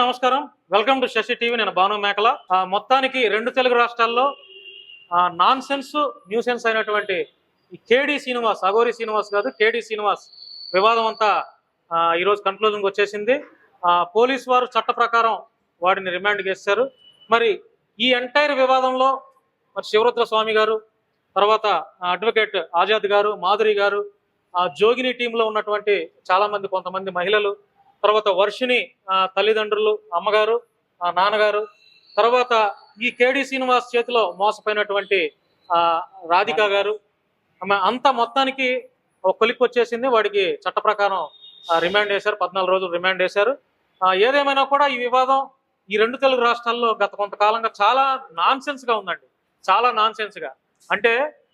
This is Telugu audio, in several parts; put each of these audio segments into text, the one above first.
నమస్కారం. Welcome to Sashi TV. నేను భాను మేకల. మొత్తానికి రెండు తెలుగు రాష్ట్రాల్లో నాన్ సెన్స్ న్యూ సెన్స్ అయినటువంటి కేడి శ్రీనివాస్ అగోరి శ్రీనివాస్ కాదు కేడి శ్రీనివాస్ వివాదం అంతా ఈరోజు కన్క్లూజన్కి వచ్చేసింది. ఆ, పోలీస్ వారు చట్ట ప్రకారం వాడిని రిమాండ్ చేశారు. మరి ఈ ఎంటైర్ వివాదంలో మరి శివరుద్ర స్వామి గారు తర్వాత అడ్వకేట్ ఆజాద్ గారు మాధురి గారు ఆ జోగిని టీంలో ఉన్నటువంటి చాలామంది కొంతమంది మహిళలు తర్వాత వర్షిని తల్లిదండ్రులు అమ్మగారు నాన్నగారు తర్వాత ఈ కేడి శ్రీనివాస్ చేతిలో మోసపోయినటువంటి రాధిక గారు. ఆమె అంతా మొత్తానికి ఒక కొలిక్కి వచ్చేసింది. వాడికి చట్ట ప్రకారం రిమాండ్ చేశారు. పద్నాలుగు రోజులు రిమాండ్ చేశారు. ఏదేమైనా కూడా ఈ వివాదం ఈ రెండు తెలుగు రాష్ట్రాల్లో గత కొంతకాలంగా చాలా నాన్ ఉందండి. చాలా నాన్ అంటే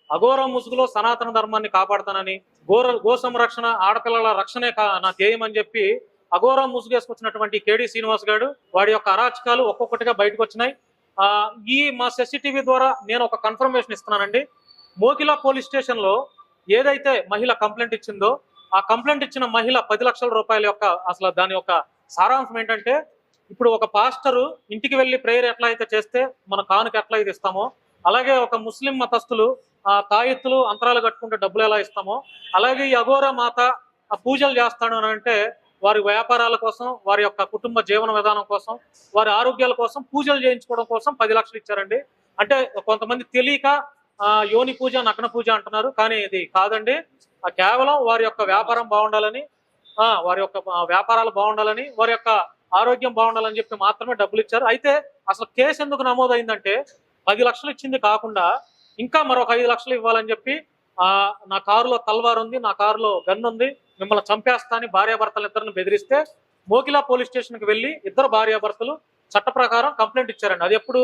అఘోర ముసుగులో సనాతన ధర్మాన్ని కాపాడుతానని గోర గో సంరక్షణ ఆడపిల్లల రక్షణే కా నా ధ్యేయం అని చెప్పి అఘోర ముసుగేసుకొచ్చినటువంటి కేడీ శ్రీనివాస్ గారు వాడి యొక్క అరాచకాలు ఒక్కొక్కటిగా బయటకు వచ్చినాయి. ఆ ఈ మా సెసిటీవీ ద్వారా నేను ఒక కన్ఫర్మేషన్ ఇస్తున్నానండి. మోకిలా పోలీస్ స్టేషన్లో ఏదైతే మహిళ కంప్లైంట్ ఇచ్చిందో ఆ కంప్లైంట్ ఇచ్చిన మహిళ పది లక్షల రూపాయల యొక్క అసలు దాని యొక్క సారాంశం ఏంటంటే ఇప్పుడు ఒక పాస్టరు ఇంటికి వెళ్ళి ప్రేయర్ ఎట్లా అయితే చేస్తే మన కానుక ఎట్లా అయితే ఇస్తామో అలాగే ఒక ముస్లిం మతస్థులు ఆ తాయెత్తులు అంతరాలు కట్టుకుంటే డబ్బులు ఎలా ఇస్తామో అలాగే ఈ అఘోర మాత పూజలు చేస్తాడు అని అంటే వారి వ్యాపారాల కోసం వారి యొక్క కుటుంబ జీవన విధానం కోసం వారి ఆరోగ్యాల కోసం పూజలు చేయించుకోవడం కోసం పది లక్షలు ఇచ్చారండి. అంటే కొంతమంది తెలియక యోని పూజ నగ్న పూజ అంటున్నారు. కానీ ఇది కాదండి. కేవలం వారి యొక్క వ్యాపారం బాగుండాలని వారి యొక్క వ్యాపారాలు బాగుండాలని వారి యొక్క ఆరోగ్యం బాగుండాలని చెప్పి మాత్రమే డబ్బులు ఇచ్చారు. అయితే అసలు కేసు ఎందుకు నమోదైందంటే పది లక్షలు ఇచ్చింది కాకుండా ఇంకా మరొక ఐదు లక్షలు ఇవ్వాలని చెప్పి నా కారులో తల్వార్ ఉంది నా కారులో గన్ ఉంది మిమ్మల్ని చంపేస్తా అని భార్యాభర్తలు ఇద్దరిని బెదిరిస్తే మోకిలా పోలీస్ స్టేషన్కి వెళ్ళి ఇద్దరు భార్యాభర్తలు చట్ట ప్రకారం కంప్లైంట్ ఇచ్చారండి. అది ఎప్పుడు?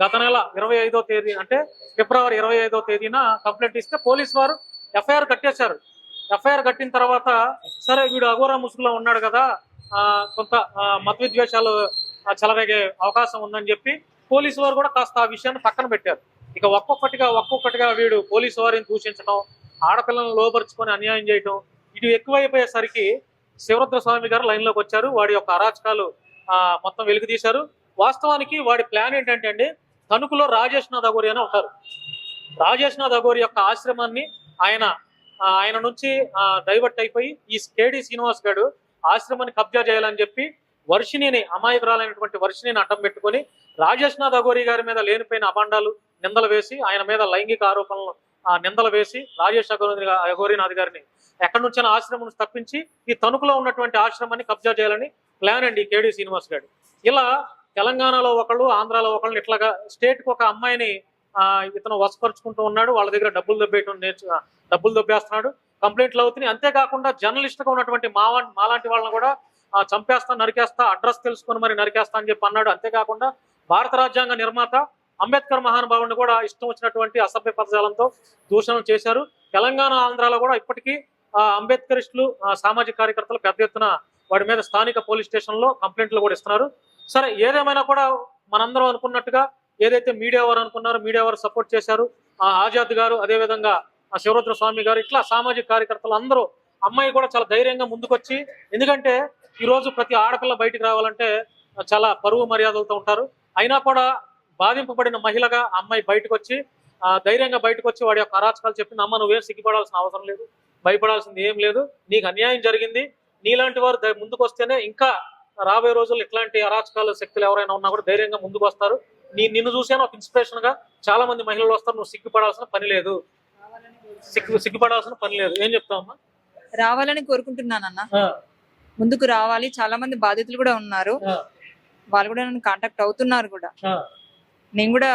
గత నెల ఇరవై ఐదో తేదీ అంటే ఫిబ్రవరి ఇరవై ఐదో తేదీన కంప్లైంట్ ఇస్తే పోలీస్ వారు ఎఫ్ఐఆర్ కట్టేశారు. ఎఫ్ఐఆర్ కట్టిన తర్వాత సరే వీడు అఘోరా ముసుగులో ఉన్నాడు కదా ఆ, కొంత మత విద్వేషాలు చెలరేగే అవకాశం ఉందని చెప్పి పోలీసు వారు కూడా కాస్త ఆ విషయాన్ని పక్కన పెట్టారు. ఇక ఒక్కొక్కటిగా ఒక్కొక్కటిగా వీడు పోలీసు వారిని దూషించడం ఆడపిల్లలను లోపరుచుకొని అన్యాయం చేయటం ఇటు ఎక్కువైపోయేసరికి శివరుద్ర స్వామి గారు లైన్లోకి వచ్చారు. వాడి యొక్క అరాచకాలు ఆ, మొత్తం వెలుగు తీశారు వాస్తవానికి వాడి ప్లాన్ ఏంటంటే అండి తణుకులో రాజేష్ నాథ్ అగోరి అని ఉంటారు. రాజేష్ నాథ్ అగోరి యొక్క ఆశ్రమాన్ని ఆయన ఆయన నుంచి డైవర్ట్ అయిపోయి ఈ కేడి శ్రీనివాస్ గారు ఆశ్రమాన్ని కబ్జా చేయాలని చెప్పి వర్షిణిని అమాయకురాలైనటువంటి వర్షిణిని అడ్డం పెట్టుకొని రాజేష్ నాథ్ అగోరి గారి మీద లేనిపోయిన అభాండాలు నిందలు వేసి ఆయన మీద లైంగిక ఆరోపణలు ఆ, నిందలు వేసి రాజేష్ అగోరి అగోరీనాథ్ గారిని ఎక్కడి నుంచైనా ఆశ్రమం నుంచి తప్పించి ఈ తణుకులో ఉన్నటువంటి ఆశ్రమాన్ని కబ్జా చేయాలని ప్లాన్ అండి ఈ శ్రీనివాస్ గారు. ఇలా తెలంగాణలో ఒకళ్ళు ఆంధ్రాలో ఒకళ్ళు ఇట్లాగా స్టేట్కి ఒక అమ్మాయిని ఇతను వసపరుచుకుంటూ ఉన్నాడు వాళ్ళ దగ్గర డబ్బులు దొబ్బేయటం నేర్చు డబ్బులు దొబ్బేస్తున్నాడు కంప్లైంట్లు అవుతున్నాయి. అంతేకాకుండా జర్నలిస్ట్గా ఉన్నటువంటి మావా మాలాంటి వాళ్ళని కూడా చంపేస్తా నరికేస్తా అడ్రస్ తెలుసుకొని మరి నరికేస్తా అని చెప్పి అన్నాడు. అంతేకాకుండా భారత రాజ్యాంగ నిర్మాత అంబేద్కర్ మహానుభావుని కూడా ఇష్టం వచ్చినటువంటి అసభ్య పదజాలంతో దూషణలు చేశారు. తెలంగాణ ఆంధ్రాలో కూడా ఇప్పటికీ ఆ, అంబేద్కరిస్టులు ఆ, సామాజిక కార్యకర్తలు పెద్ద ఎత్తున వాడి మీద స్థానిక పోలీస్ స్టేషన్లో కంప్లైంట్లు కూడా ఇస్తున్నారు. సరే ఏదేమైనా కూడా మనందరం అనుకున్నట్టుగా ఏదైతే మీడియా వారు అనుకున్నారో మీడియా వారు సపోర్ట్ చేశారు ఆ ఆజాద్ గారు అదేవిధంగా శివరుద్ర స్వామి గారు ఇట్లా సామాజిక కార్యకర్తలు అందరూ అమ్మాయి కూడా చాలా ధైర్యంగా ముందుకొచ్చి ఎందుకంటే ఈరోజు ప్రతి ఆడపిల్ల బయటికి రావాలంటే చాలా పరువు మర్యాదలతో ఉంటారు. అయినా కూడా బాధింపబడిన మహిళగా అమ్మాయి బయటకు వచ్చి ఆ, ధైర్యంగా బయటకు వచ్చి వాడి యొక్క అరాచకాలు చెప్పింది అమ్మ నువ్వేం సిగ్గుపడాల్సిన అవసరం లేదు భయపడాల్సింది ఏం లేదు నీకు అన్యాయం జరిగింది నీలాంటి వారు ముందుకు వస్తేనే ఇంకా రాబోయే రోజుల్లో ఇట్లాంటి అరాచకాల శక్తులు ఎవరైనా ఉన్నా కూడా ధైర్యంగా ముందుకు వస్తారు నీ నిన్ను చూసాను ఒక ఇన్స్పిరేషన్గా చాలా మంది మహిళలు వస్తారు నువ్వు సిగ్గుపడాల్సిన పని లేదు. సిగ్గు సిగ్గుపడాల్సిన పని లేదు. ఏం చెప్తావమ్మా రావాలని కోరుకుంటున్నానన్న. ముందుకు రావాలి. చాలా మంది బాధితులు కూడా ఉన్నారు. వాళ్ళు కూడా నన్ను కాంటాక్ట్ అవుతున్నారు కూడా. నేను కూడా